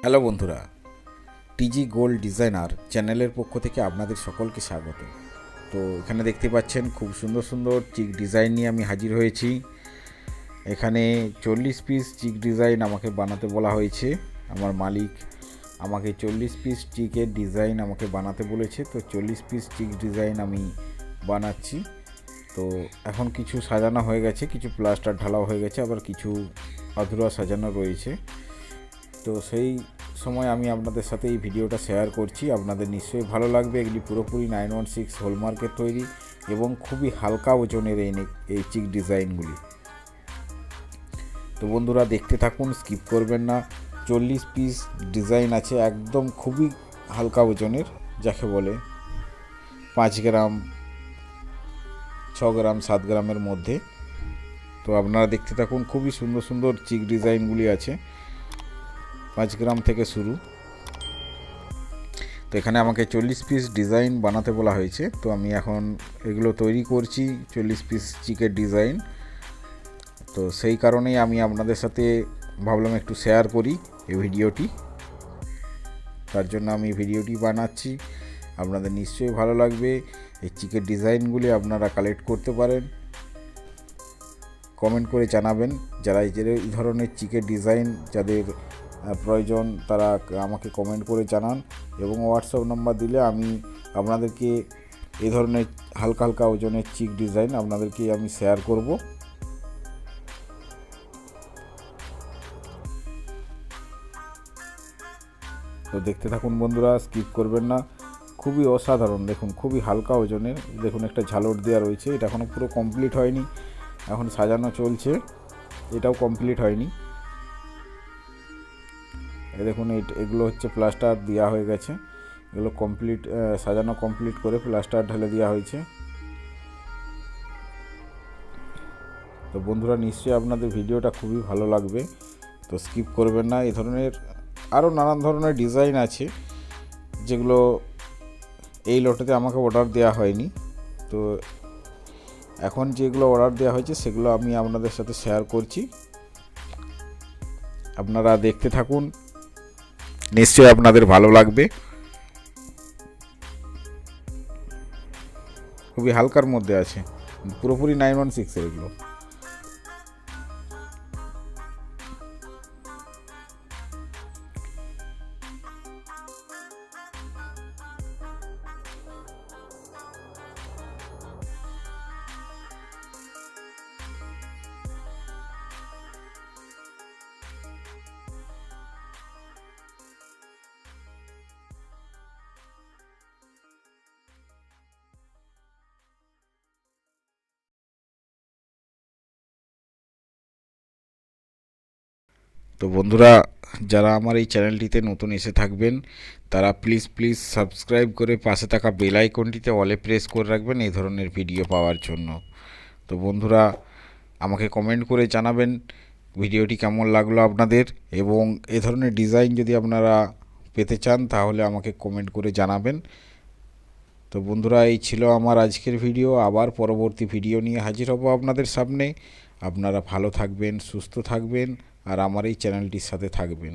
Hello বন্ধুরা, টিজি gold designer চ্যানেলের পক্ষ থেকে আপনাদের সকলকে স্বাগত। তো এখানে দেখতে পাচ্ছেন খুব সুন্দর সুন্দর চিক ডিজাইন নিয়ে আমি হাজির হয়েছি। এখানে চল্লিশ পিস চিক ডিজাইন আমাকে বানাতে বলা হয়েছে। আমার মালিক আমাকে চল্লিশ পিস চিকের ডিজাইন আমাকে বানাতে বলেছে। তো চল্লিশ পিস চিক ডিজাইন আমি বানাচ্ছি। তো এখন কিছু সাজানো হয়ে গেছে, কিছু প্লাস্টার ঢালাও হয়ে গেছে, আবার কিছু আধুরা সাজানো রয়েছে। তো সেই সময় আমি আপনাদের সাথে এই ভিডিওটা শেয়ার করছি। আপনাদের নিশ্চয়ই ভালো লাগবে। এগুলি পুরোপুরি নাইন ওয়ান সিক্স হলমার্কের তৈরি এবং খুবই হালকা ওজনের এই এই চিক ডিজাইনগুলি। তো বন্ধুরা দেখতে থাকুন স্কিপ করবেন না। চল্লিশ পিস ডিজাইন আছে, একদম খুবই হালকা ওজনের, যাকে বলে পাঁচ গ্রাম, ছ গ্রাম, সাত গ্রামের মধ্যে। তো আপনারা দেখতে থাকুন, খুবই সুন্দর সুন্দর চিক ডিজাইনগুলি আছে। পাঁচ গ্রাম থেকে শুরু। তো এখানে আমাকে চল্লিশ পিস ডিজাইন বানাতে বলা হয়েছে। তো আমি এখন এগুলো তৈরি করছি, চল্লিশ পিস চিকের ডিজাইন তো সেই কারণেই আমি আপনাদের সাথে ভাবলাম একটু শেয়ার করি এই ভিডিওটি। তার জন্য আমি ভিডিওটি বানাচ্ছি। আপনাদের নিশ্চয়ই ভালো লাগবে। এই চিকের ডিজাইনগুলি আপনারা কালেক্ট করতে পারেন। কমেন্ট করে জানাবেন যারা এই ধরনের চিকের ডিজাইন যাদের প্রয়োজন, তারা আমাকে কমেন্ট করে জানান এবং হোয়াটসঅ্যাপ নাম্বার দিলে আমি আপনাদেরকে এই ধরনের হালকা হালকা ওজনের চিক ডিজাইন আপনাদেরকে আমি শেয়ার করব। তো দেখতে থাকুন বন্ধুরা স্কিপ করবেন না। খুবই অসাধারণ, দেখুন, খুবই হালকা ওজনের, দেখুন একটা ঝালর দেওয়া রয়েছে, এটা এখনও পুরো কমপ্লিট হয়নি, এখন সাজানো চলছে, এটাও কমপ্লিট হয়নি। এ দেখুন এগুলো হচ্ছে প্লাস্টার দেওয়া হয়ে গেছে। এগুলো কমপ্লিট সাজানো কমপ্লিট করে প্লাস্টার ঢেলে দেওয়া হয়েছে। তো বন্ধুরা, নিশ্চয়ই আপনাদের ভিডিওটা খুবই ভালো লাগবে। তো স্কিপ করবেন না। এই ধরনের আরও নানান ধরনের ডিজাইন আছে, যেগুলো এই লটেতে আমাকে অর্ডার দেওয়া হয়নি। তো এখন যেগুলো অর্ডার দেওয়া হয়েছে, সেগুলো আমি আপনাদের সাথে শেয়ার করছি। আপনারা দেখতে থাকুন। নিশ্চয়ই আপনাদের ভালো লাগবে। খুবই হালকার মধ্যে আছে। পুরোপুরি নাইন ওয়ান সিক্সের এগুলো। তো বন্ধুরা, যারা আমার এই চ্যানেলটিতে নতুন এসে থাকবেন, তারা প্লিজ প্লিজ সাবস্ক্রাইব করে পাশে থাকা বেল আইকনটিতে অলে প্রেস করে রাখবেন এই ধরনের ভিডিও পাওয়ার জন্য। তো বন্ধুরা, আমাকে কমেন্ট করে জানাবেন ভিডিওটি কেমন লাগল আপনাদের এবং এ ধরনের ডিজাইন যদি আপনারা পেতে চান, তাহলে আমাকে কমেন্ট করে জানাবেন। তো বন্ধুরা, এই ছিল আমার আজকের ভিডিও আবার পরবর্তী ভিডিও নিয়ে হাজির হব আপনাদের সামনে। আপনারা ভালো থাকবেন, সুস্থ থাকবেন। আর আমার এই চ্যানেলটির সাথে থাকবেন।